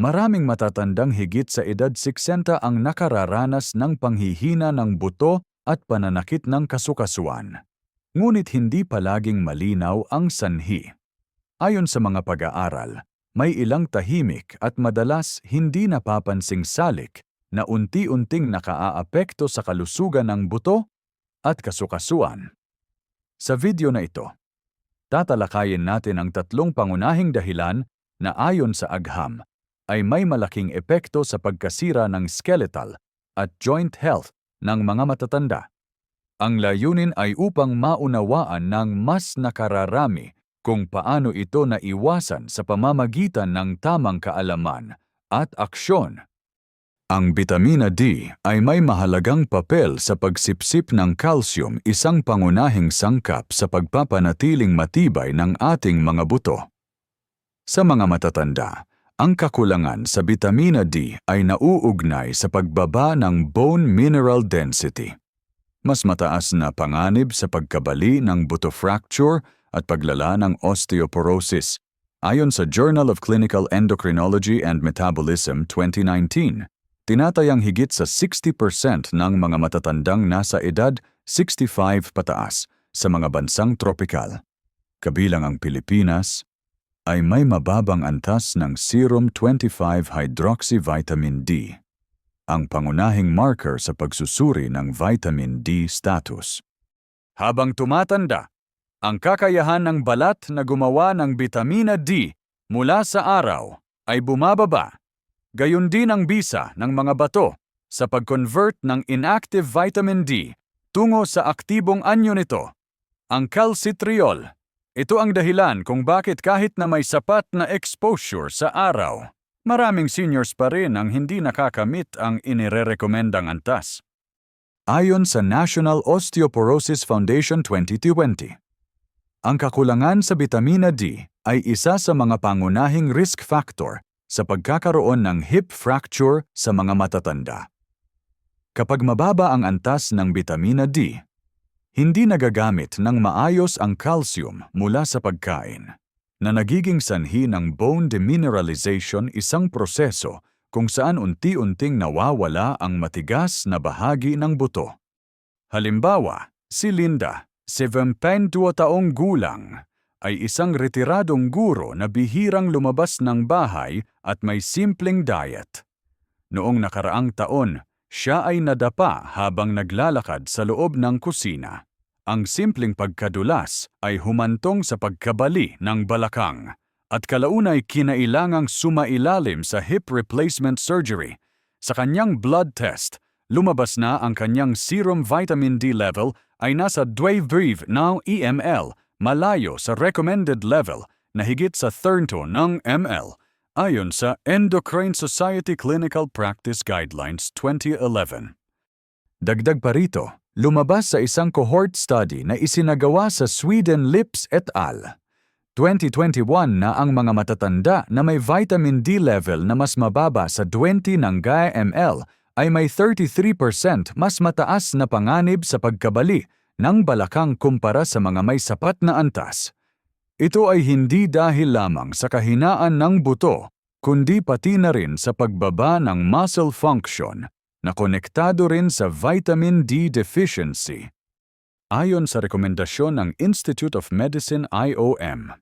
Maraming matatandang higit sa edad 60 ang nakararanas ng panghihina ng buto at pananakit ng kasukasuan. Ngunit hindi palaging malinaw ang sanhi. Ayon sa mga pag-aaral, may ilang tahimik at madalas hindi napapansing salik na unti-unting nakaaapekto sa kalusugan ng buto at kasukasuan. Sa video na ito, tatalakayin natin ang tatlong pangunahing dahilan na ayon sa agham ay may malaking epekto sa pagkasira ng skeletal at joint health ng mga matatanda. Ang layunin ay upang maunawaan ng mas nakararami kung paano ito naiwasan sa pamamagitan ng tamang kaalaman at aksyon. Ang bitamina D ay may mahalagang papel sa pagsipsip ng calcium, isang pangunahing sangkap sa pagpapanatiling matibay ng ating mga buto. Sa mga matatanda, ang kakulangan sa bitamina D ay nauugnay sa pagbaba ng bone mineral density mas mataas na panganib sa pagkabali ng buto fracture at paglala ng osteoporosis. Ayon sa Journal of Clinical Endocrinology and Metabolism 2019, tinatayang higit sa 60% ng mga matatandang nasa edad 65 pataas sa mga bansang tropikal. Kabilang ang Pilipinas, ay may mababang antas ng serum 25-hydroxyvitamin D ang pangunahing marker sa pagsusuri ng vitamin D status. Habang tumatanda, ang kakayahan ng balat na gumawa ng bitamina D mula sa araw ay bumababa. Gayon din ang bisa ng mga bato sa pag-convert ng inactive vitamin D tungo sa aktibong anyo nito, ang calcitriol. Ito ang dahilan kung bakit kahit na may sapat na exposure sa araw, maraming seniors pa rin ang hindi nakakamit ang inirerekomendang antas. Ayon sa National Osteoporosis Foundation 2020, ang kakulangan sa bitamina D ay isa sa mga pangunahing risk factor sa pagkakaroon ng hip fracture sa mga matatanda. Kapag mababa ang antas ng bitamina D, hindi nagagamit ng maayos ang calcium mula sa pagkain na nagiging sanhi ng bone demineralization isang proseso kung saan unti-unting nawawala ang matigas na bahagi ng buto. Halimbawa, si Linda, 72 taong gulang, ay isang retiradong guro na bihirang lumabas ng bahay at may simpleng diet. Noong nakaraang taon, siya ay nadapa habang naglalakad sa loob ng kusina ang simpleng pagkadulas ay humantong sa pagkabali ng balakang at kalaunay kinailangang sumailalim sa hip replacement surgery. Sa kanyang blood test, lumabas na ang kanyang serum vitamin D level ay nasa 12 now EML, malayo sa recommended level na higit sa 30 ng ml, ayon sa Endocrine Society Clinical Practice Guidelines 2011. Dagdag pa rito, lumabas sa isang cohort study na isinagawa sa Sweden Lips et al. 2021 na ang mga matatanda na may vitamin D level na mas mababa sa 20 ng GAA-ml ay may 33% mas mataas na panganib sa pagkabali ng balakang kumpara sa mga may sapat na antas. Ito ay hindi dahil lamang sa kahinaan ng buto, kundi pati na rin sa pagbaba ng muscle function na konektado rin sa vitamin D deficiency. Ayon sa rekomendasyon ng Institute of Medicine IOM.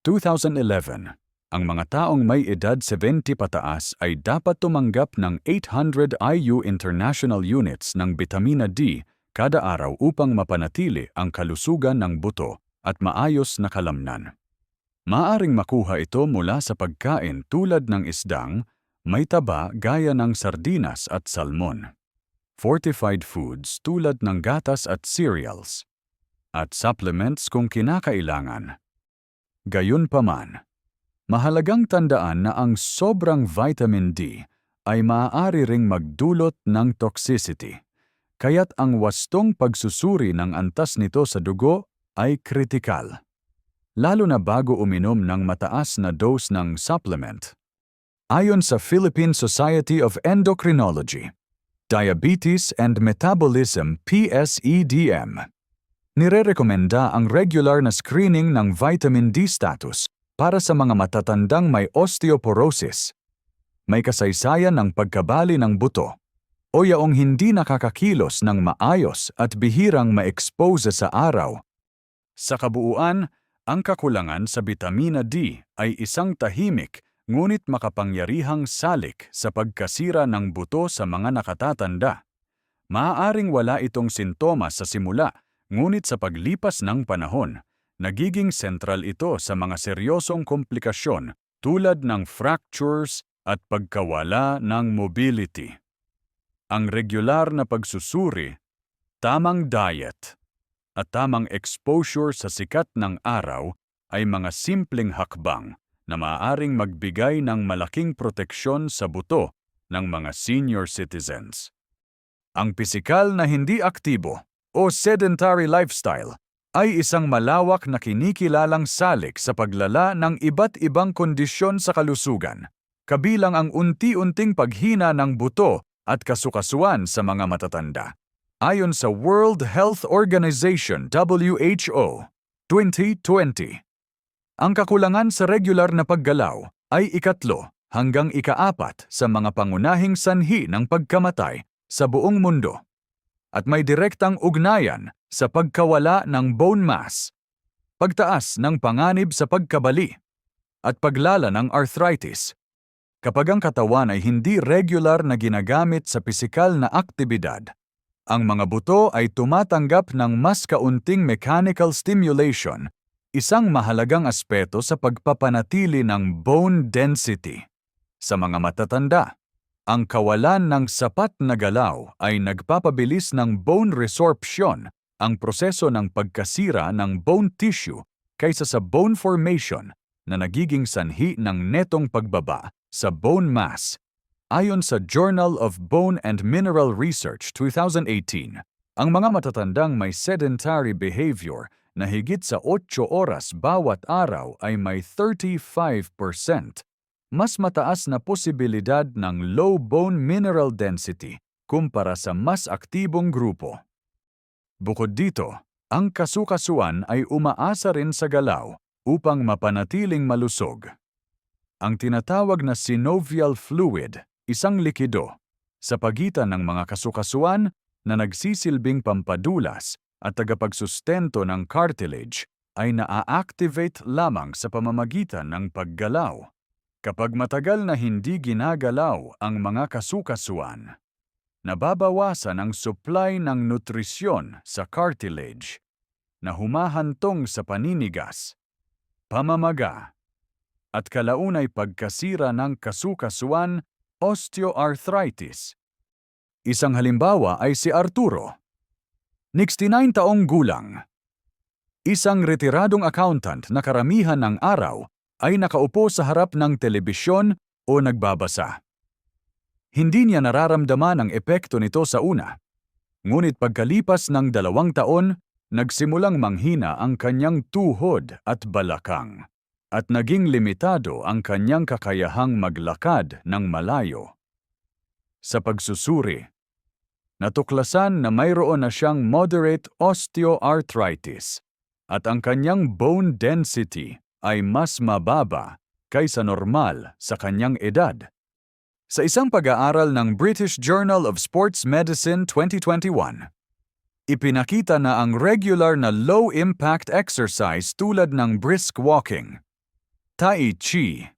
2011, ang mga taong may edad 70 pataas ay dapat tumanggap ng 800 IU international units ng bitamina D kada araw upang mapanatili ang kalusugan ng buto at maayos na kalamnan. Maaring makuha ito mula sa pagkain tulad ng isdang, may taba gaya ng sardinas at salmon, fortified foods tulad ng gatas at cereals, at supplements kung kinakailangan. Gayunpaman, mahalagang tandaan na ang sobrang vitamin D ay maaari ring magdulot ng toxicity, kaya't ang wastong pagsusuri ng antas nito sa dugo ay kritikal, lalo na bago uminom ng mataas na dose ng supplement. Ayon sa Philippine Society of Endocrinology, Diabetes and Metabolism PSEDM, nirerekomenda ang regular na screening ng vitamin D status para sa mga matatandang may osteoporosis, may kasaysayan ng pagkabali ng buto, o yaong hindi nakakakilos ng maayos at bihirang ma-expose sa araw. Sa kabuuan, ang kakulangan sa bitamina D ay isang tahimik ngunit makapangyarihang salik sa pagkasira ng buto sa mga nakatatanda. Maaaring wala itong sintomas sa simula, ngunit sa paglipas ng panahon, nagiging sentral ito sa mga seryosong komplikasyon tulad ng fractures at pagkawala ng mobility. Ang regular na pagsusuri, tamang diet, at tamang exposure sa sikat ng araw ay mga simpleng hakbang na maaaring magbigay ng malaking proteksyon sa buto ng mga senior citizens. Ang pisikal na hindi aktibo o sedentary lifestyle ay isang malawak na kinikilalang salik sa paglala ng iba't ibang kondisyon sa kalusugan, kabilang ang unti-unting paghina ng buto at kasukasuan sa mga matatanda. Ayon sa World Health Organization WHO 2020, ang kakulangan sa regular na paggalaw ay ikatlo hanggang ikaapat sa mga pangunahing sanhi ng pagkamatay sa buong mundo at may direktang ugnayan sa pagkawala ng bone mass, pagtaas ng panganib sa pagkabali, at paglala ng arthritis. Kapag ang katawan ay hindi regular na ginagamit sa pisikal na aktibidad, ang mga buto ay tumatanggap ng mas kaunting mechanical stimulation, isang mahalagang aspeto sa pagpapanatili ng bone density. Sa mga matatanda, ang kawalan ng sapat na galaw ay nagpapabilis ng bone resorption, ang proseso ng pagkasira ng bone tissue kaysa sa bone formation na nagiging sanhi ng netong pagbaba sa bone mass. Ayon sa Journal of Bone and Mineral Research 2018, ang mga matatandang may sedentary behavior na higit sa 8 oras bawat araw ay may 35% mas mataas na posibilidad ng low bone mineral density kumpara sa mas aktibong grupo. Bukod dito, ang kasukasuan ay umaasa rin sa galaw upang mapanatiling malusog ang tinatawag na synovial fluid, isang likido, sa pagitan ng mga kasukasuan na nagsisilbing pampadulas at tagapagsustento ng cartilage ay naa-activate lamang sa pamamagitan ng paggalaw. Kapag matagal na hindi ginagalaw ang mga kasukasuan, nababawasan ang supply ng nutrisyon sa cartilage na humahantong sa paninigas, pamamaga, at kalaunay pagkasira ng kasukasuan, osteoarthritis. Isang halimbawa ay si Arturo. 69 taong gulang. Isang retiradong accountant na karamihan ng araw ay nakaupo sa harap ng telebisyon o nagbabasa. Hindi niya nararamdaman ang epekto nito sa una. Ngunit pagkalipas ng dalawang taon, nagsimulang manghina ang kanyang tuhod at balakang at naging limitado ang kanyang kakayahang maglakad ng malayo. Sa pagsusuri, natuklasan na mayroon na siyang moderate osteoarthritis at ang kanyang bone density ay mas mababa kaysa normal sa kanyang edad. Sa isang pag-aaral ng British Journal of Sports Medicine 2021, ipinakita na ang regular na low-impact exercise tulad ng brisk walking Tai Chi.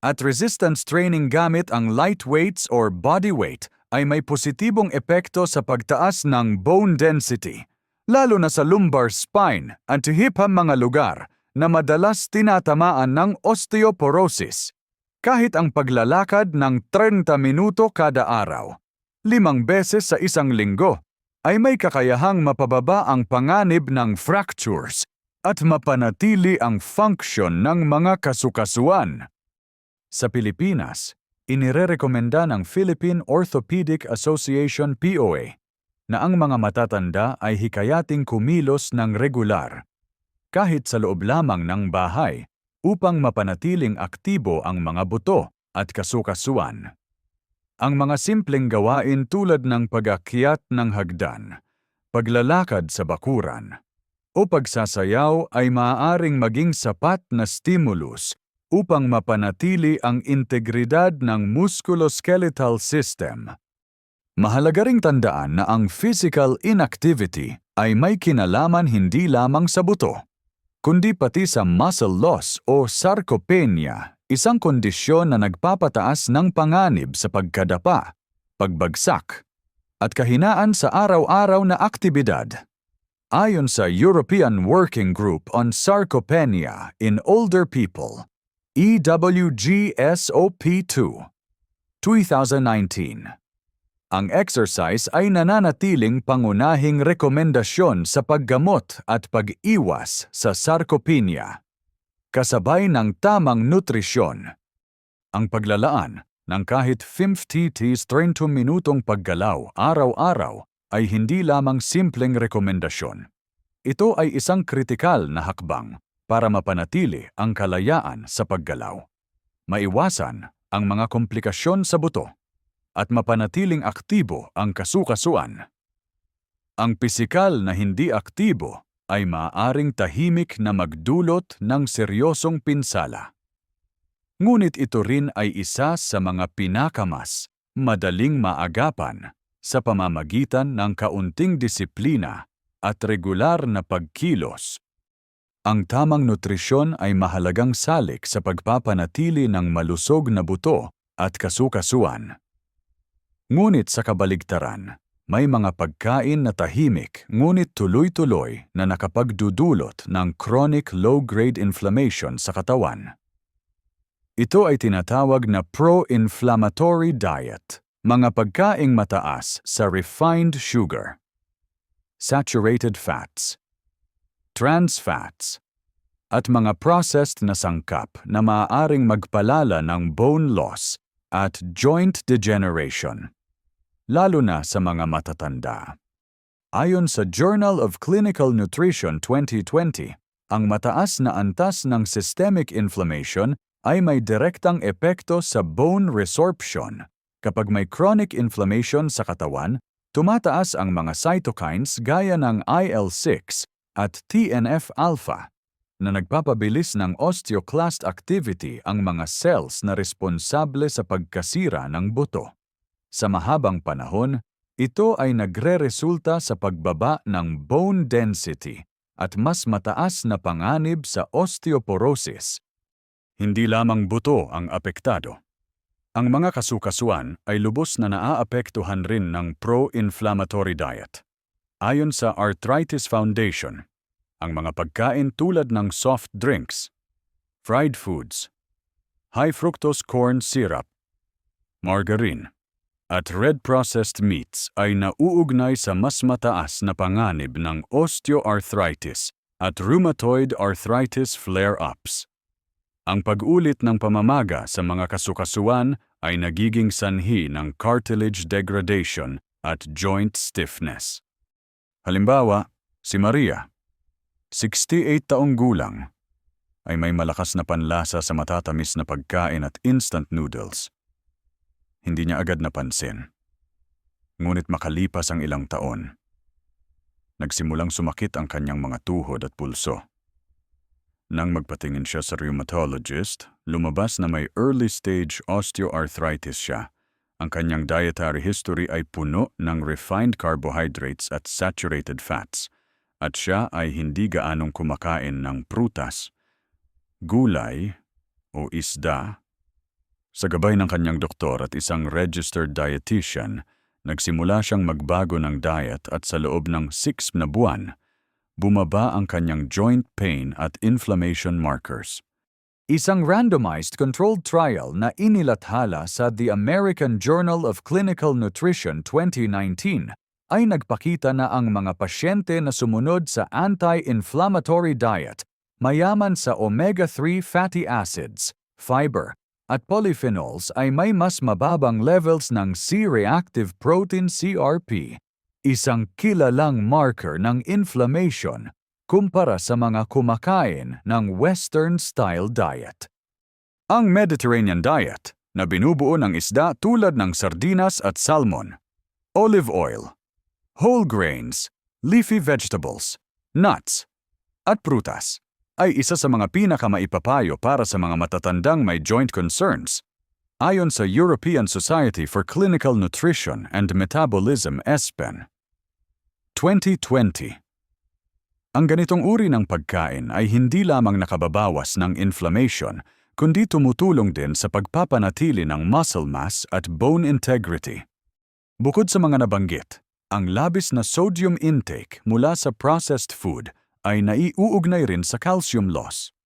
At resistance training gamit ang light weights or body weight ay may positibong epekto sa pagtaas ng bone density, lalo na sa lumbar spine at hipham mga lugar na madalas tinatamaan ng osteoporosis. Kahit ang paglalakad ng 30 minuto kada araw, limang beses sa isang linggo, ay may kakayahang mapababa ang panganib ng fractures at mapanatili ang function ng mga kasukasuan. Sa Pilipinas, inirerekomenda ng Philippine Orthopedic Association POA na ang mga matatanda ay hikayating kumilos ng regular, kahit sa loob lamang ng bahay, upang mapanatiling aktibo ang mga buto at kasukasuan. Ang mga simpleng gawain tulad ng pag-akyat ng hagdan, paglalakad sa bakuran, o pagsasayaw ay maaaring maging sapat na stimulus upang mapanatili ang integridad ng musculoskeletal system. Mahalaga ring tandaan na ang physical inactivity ay may kinalaman hindi lamang sa buto, kundi pati sa muscle loss o sarcopenia, isang kondisyon na nagpapataas ng panganib sa pagkadapa, pagbagsak, at kahinaan sa araw-araw na aktibidad. Ayon sa European Working Group on Sarcopenia in Older People, E EWGSOP2, 2019. Ang exercise ay nananatiling pangunahing rekomendasyon sa paggamot at pag-iwas sa sarcopenia, kasabay ng tamang nutrisyon. Ang paglalaan ng kahit 50 tis 30 minutong paggalaw araw-araw ay hindi lamang simpleng rekomendasyon. Ito ay isang kritikal na hakbang para mapanatili ang kalayaan sa paggalaw. Maiwasan ang mga komplikasyon sa buto at mapanatiling aktibo ang kasukasuan. Ang pisikal na hindi aktibo ay maaaring tahimik na magdulot ng seryosong pinsala. Ngunit ito rin ay isa sa mga pinakamas, madaling maagapan sa pamamagitan ng kaunting disiplina at regular na pagkilos. Ang tamang nutrisyon ay mahalagang salik sa pagpapanatili ng malusog na buto at kasukasuan. Ngunit sa kabaligtaran, may mga pagkain na tahimik ngunit tuloy-tuloy na nakapagdudulot ng chronic low-grade inflammation sa katawan. Ito ay tinatawag na pro-inflammatory diet, mga pagkaing mataas sa refined sugar, saturated fats, trans fats, at mga processed na sangkap na maaaring magpalala ng bone loss at joint degeneration lalo na sa mga matatanda. Ayon sa Journal of Clinical Nutrition 2020, ang mataas na antas ng systemic inflammation ay may direktang epekto sa bone resorption. Kapag may chronic inflammation sa katawan, tumataas ang mga cytokines gaya ng IL-6 at TNF-alpha na nagpapabilis ng osteoclast activity ang mga cells na responsable sa pagkasira ng buto. Sa mahabang panahon, ito ay nagre-resulta sa pagbaba ng bone density at mas mataas na panganib sa osteoporosis. Hindi lamang buto ang apektado. Ang mga kasukasuan ay lubos na naaapektuhan rin ng pro-inflammatory diet. Ayon sa Arthritis Foundation, ang mga pagkain tulad ng soft drinks, fried foods, high fructose corn syrup, margarine, at red processed meats ay nauugnay sa mas mataas na panganib ng osteoarthritis at rheumatoid arthritis flare-ups. Ang pag-ulit ng pamamaga sa mga kasukasuan ay nagiging sanhi ng cartilage degradation at joint stiffness. Halimbawa, si Maria, 68 taong gulang, ay may malakas na panlasa sa matatamis na pagkain at instant noodles hindi niya agad napansin. Ngunit makalipas ang ilang taon, nagsimulang sumakit ang kanyang mga tuhod at pulso. Nang magpatingin siya sa rheumatologist, lumabas na may early-stage osteoarthritis siya. Ang kanyang dietary history ay puno ng refined carbohydrates at saturated fats, at siya ay hindi gaanong kumakain ng prutas, gulay o isda sa gabay ng kanyang doktor at isang registered dietitian, nagsimula siyang magbago ng diet at sa loob ng 6 na buwan, bumaba ang kanyang joint pain at inflammation markers. Isang randomized controlled trial na inilathala sa The American Journal of Clinical Nutrition 2019 ay nagpakita na ang mga pasyente na sumunod sa anti-inflammatory diet mayaman sa omega-3 fatty acids, fiber, at polyphenols ay may mas mababang levels ng C-reactive protein CRP, isang kilalang marker ng inflammation kumpara sa mga kumakain ng Western-style diet. Ang Mediterranean diet na binubuo ng isda tulad ng sardinas at salmon, olive oil, whole grains, leafy vegetables, nuts, at prutas ay isa sa mga pinakamaipapayo para sa mga matatandang may joint concerns. Ayon sa European Society for Clinical Nutrition and Metabolism ESPEN. 2020 Ang ganitong uri ng pagkain ay hindi lamang nakababawas ng inflammation, kundi tumutulong din sa pagpapanatili ng muscle mass at bone integrity. Bukod sa mga nabanggit, ang labis na sodium intake mula sa processed food ay naiuugnay rin sa calcium loss.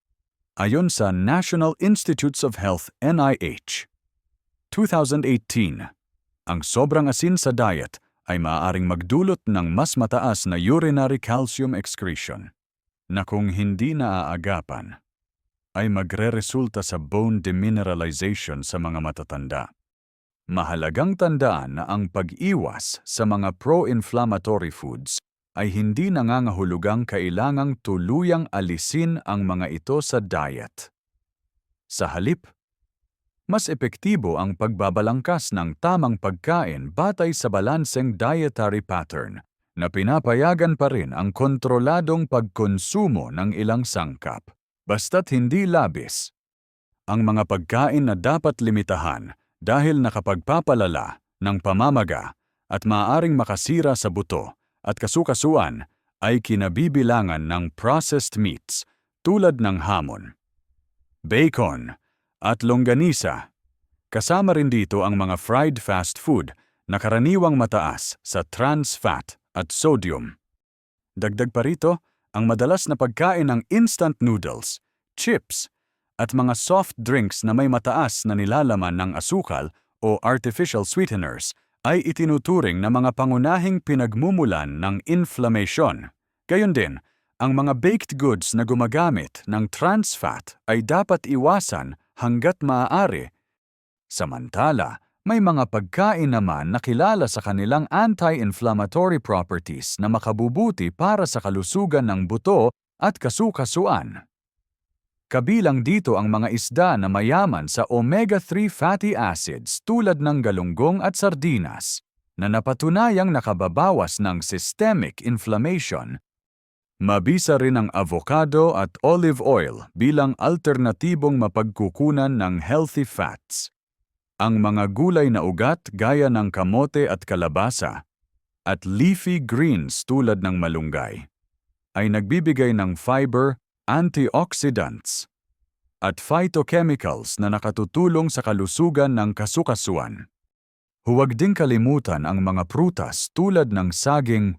Ayon sa National Institutes of Health NIH, 2018, ang sobrang asin sa diet ay maaaring magdulot ng mas mataas na urinary calcium excretion na kung hindi naaagapan ay magre-resulta sa bone demineralization sa mga matatanda. Mahalagang tandaan na ang pag-iwas sa mga pro-inflammatory foods ay hindi nangangahulugang kailangang tuluyang alisin ang mga ito sa diet. Sa halip, mas epektibo ang pagbabalangkas ng tamang pagkain batay sa balanseng dietary pattern na pinapayagan pa rin ang kontroladong pagkonsumo ng ilang sangkap, basta't hindi labis. Ang mga pagkain na dapat limitahan dahil nakapagpapalala ng pamamaga at maaaring makasira sa buto at kasukasuan ay kinabibilangan ng processed meats tulad ng hamon, bacon, at longganisa. Kasama rin dito ang mga fried fast food na karaniwang mataas sa trans fat at sodium. Dagdag pa rito, ang madalas na pagkain ng instant noodles, chips, at mga soft drinks na may mataas na nilalaman ng asukal o artificial sweeteners ay itinuturing na mga pangunahing pinagmumulan ng inflammation. Gayon din, ang mga baked goods na gumagamit ng trans fat ay dapat iwasan hanggat maaari. Samantala, may mga pagkain naman na kilala sa kanilang anti-inflammatory properties na makabubuti para sa kalusugan ng buto at kasukasuan. Kabilang dito ang mga isda na mayaman sa omega-3 fatty acids tulad ng galunggong at sardinas, na napatunayang nakababawas ng systemic inflammation Mabisa rin ang avocado at olive oil bilang alternatibong mapagkukunan ng healthy fats. Ang mga gulay na ugat gaya ng kamote at kalabasa at leafy greens tulad ng malunggay ay nagbibigay ng fiber, antioxidants, at phytochemicals na nakatutulong sa kalusugan ng kasukasuan. Huwag ding kalimutan ang mga prutas tulad ng saging,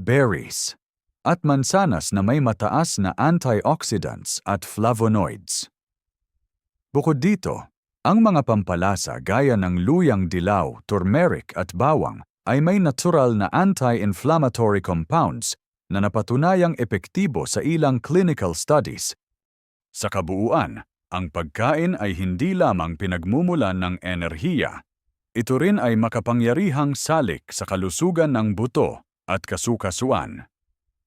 berries, at mansanas na may mataas na antioxidants at flavonoids. Bukod dito, ang mga pampalasa gaya ng luyang dilaw, turmeric at bawang ay may natural na anti-inflammatory compounds na napatunayang epektibo sa ilang clinical studies. Sa kabuuan, ang pagkain ay hindi lamang pinagmumulan ng enerhiya. Ito rin ay makapangyarihang salik sa kalusugan ng buto at kasukasuan.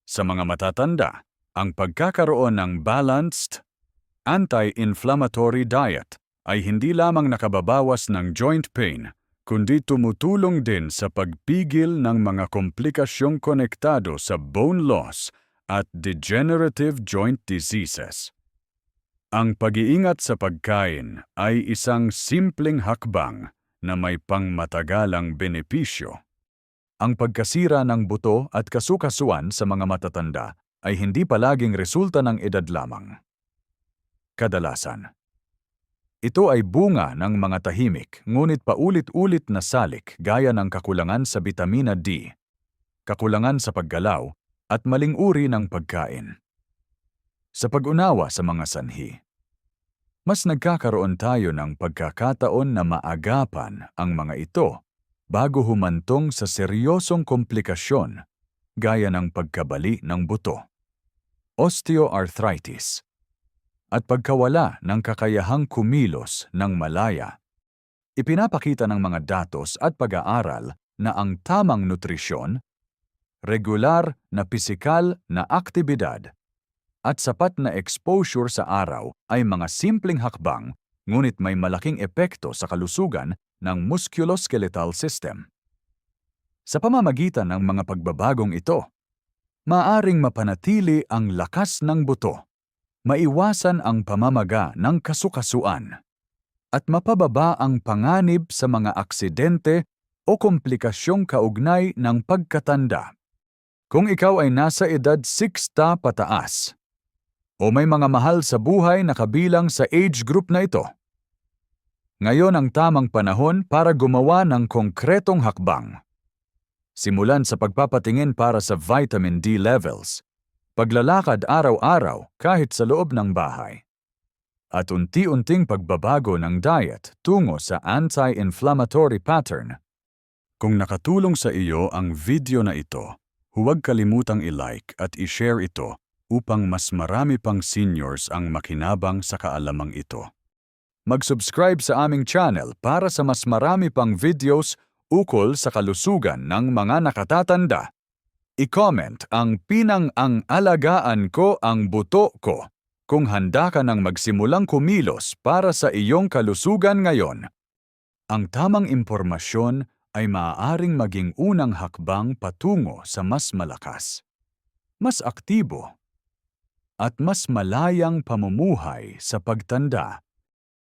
Sa mga matatanda, ang pagkakaroon ng balanced, anti-inflammatory diet ay hindi lamang nakababawas ng joint pain, kundi tumutulong din sa pagpigil ng mga komplikasyong konektado sa bone loss at degenerative joint diseases. Ang pag-iingat sa pagkain ay isang simpleng hakbang na may pangmatagalang benepisyo. Ang pagkasira ng buto at kasukasuan sa mga matatanda ay hindi palaging resulta ng edad lamang. Kadalasan, ito ay bunga ng mga tahimik ngunit paulit-ulit na salik gaya ng kakulangan sa bitamina D, kakulangan sa paggalaw, at maling uri ng pagkain. Sa pag-unawa sa mga sanhi, mas nagkakaroon tayo ng pagkakataon na maagapan ang mga ito bago humantong sa seryosong komplikasyon gaya ng pagkabali ng buto, osteoarthritis, at pagkawala ng kakayahang kumilos ng malaya. Ipinapakita ng mga datos at pag-aaral na ang tamang nutrisyon, regular na pisikal na aktibidad, at sapat na exposure sa araw ay mga simpleng hakbang ngunit may malaking epekto sa kalusugan ng musculoskeletal system. Sa pamamagitan ng mga pagbabagong ito, maaring mapanatili ang lakas ng buto, maiwasan ang pamamaga ng kasukasuan, at mapababa ang panganib sa mga aksidente o komplikasyong kaugnay ng pagkatanda. Kung ikaw ay nasa edad 60 pataas, o may mga mahal sa buhay na kabilang sa age group na ito, ngayon ang tamang panahon para gumawa ng konkretong hakbang. Simulan sa pagpapatingin para sa vitamin D levels, paglalakad araw-araw kahit sa loob ng bahay, at unti-unting pagbabago ng diet tungo sa anti-inflammatory pattern. Kung nakatulong sa iyo ang video na ito, huwag kalimutang i-like at i-share ito upang mas marami pang seniors ang makinabang sa kaalamang ito. Mag-subscribe sa aming channel para sa mas marami pang videos ukol sa kalusugan ng mga nakatatanda. I-comment ang pinang ang alagaan ko ang buto ko kung handa ka nang magsimulang kumilos para sa iyong kalusugan ngayon. Ang tamang impormasyon ay maaaring maging unang hakbang patungo sa mas malakas, mas aktibo, at mas malayang pamumuhay sa pagtanda.